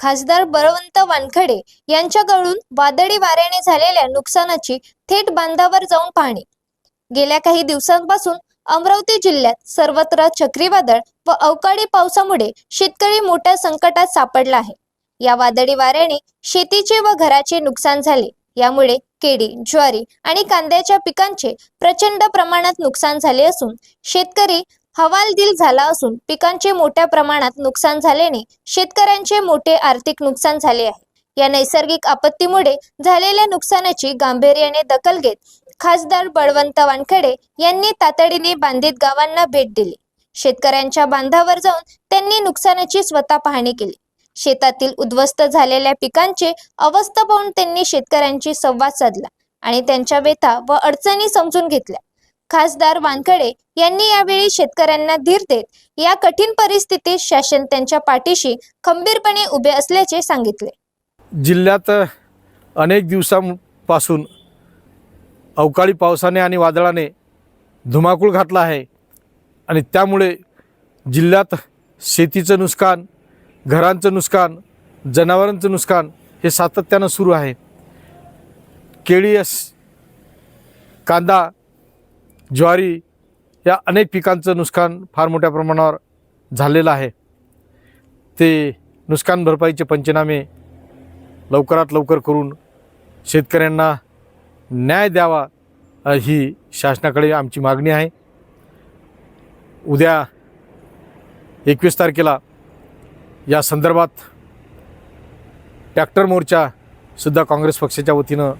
खासदार बळवंत वानखडे यांच्याकडून वादळी वाऱ्याने झालेल्या नुकसानाची थेट बांधावर जाऊन पाहणी. गेल्या काही दिवसांपासून अमरावती जिल्ह्यात सर्वत्र चक्रीवादळ व अवकाळी पावसामुळे शेतकरी मोठ्या संकटात सापडला आहे. या वादळी वाऱ्याने शेतीचे व घराचे नुकसान झाले. यामुळे केळी ज्वारी आणि कांद्याच्या पिकांचे प्रचंड प्रमाणात नुकसान झाले असून शेतकरी हवालदिल झाला असून पिकांचे मोठ्या प्रमाणात नुकसान झाल्याने शेतकऱ्यांचे मोठे आर्थिक नुकसान झाले आहे. या नैसर्गिक आपत्तीमुळे झालेल्या नुकसानाची गांभीर्याने दखल घेत खासदार बळवंत वानखडे यांनी तातडीने बांधित गावांना भेट दिली. शेतकऱ्यांच्या बांधावर जाऊन त्यांनी नुकसानाची स्वतः पाहणी केली. शेतातील उद्ध्वस्त झालेल्या पिकांचे अवस्था पाहून त्यांनी शेतकऱ्यांशी संवाद साधला आणि त्यांच्या व्यथा व अडचणी समजून घेतल्या. खासदार वानखडे यांनी यावेळी शेतकऱ्यांना धीर देत या कठीण परिस्थितीत शासन त्यांच्या पाठीशी खंबीरपणे उभे असल्याचे सांगितले. जिल्ह्यात अनेक दिवसांपासून अवकाळी पावसाने आणि वादळाने धुमाकूळ घातला आहे आणि त्यामुळे जिल्ह्यात शेतीचं नुकसान घरांचं नुकसान जनावरांचं नुकसान हे सातत्यानं सुरू आहे. केळी कांदा ज्वारी या अनेक पिकांचं नुकसान फार मोठ्या प्रमाणावर झालेलं आहे. ते नुकसान भरपाईचे पंचनामे लवकरात लवकर करून शेतकऱ्यांना न्याय द्यावा ही शासनाकडे आमची मागणी आहे. उद्या एकवीस तारखेला या संदर्भात ट्रॅक्टर मोर्चासुद्धा काँग्रेस पक्षाच्या वतीनं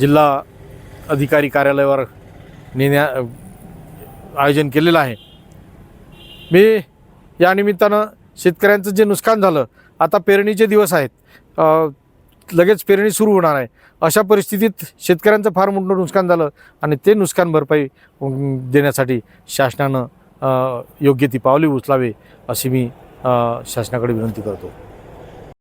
जिल्हा अधिकारी कार्यालयावर नेण्या आयोजन केलेलं आहे. मी या निमित्तानं शेतकऱ्यांचं जे नुकसान झालं आता पेरणीचे दिवस आहेत. लगेच पेरणी सुरू होणार आहे. अशा परिस्थितीत शेतकऱ्यांचं फार मोठं नुकसान झालं आणि ते नुकसान भरपाई देण्यासाठी शासनानं योग्य ती पावले उचलावे अशी मी शासनाकडे विनंती करतो.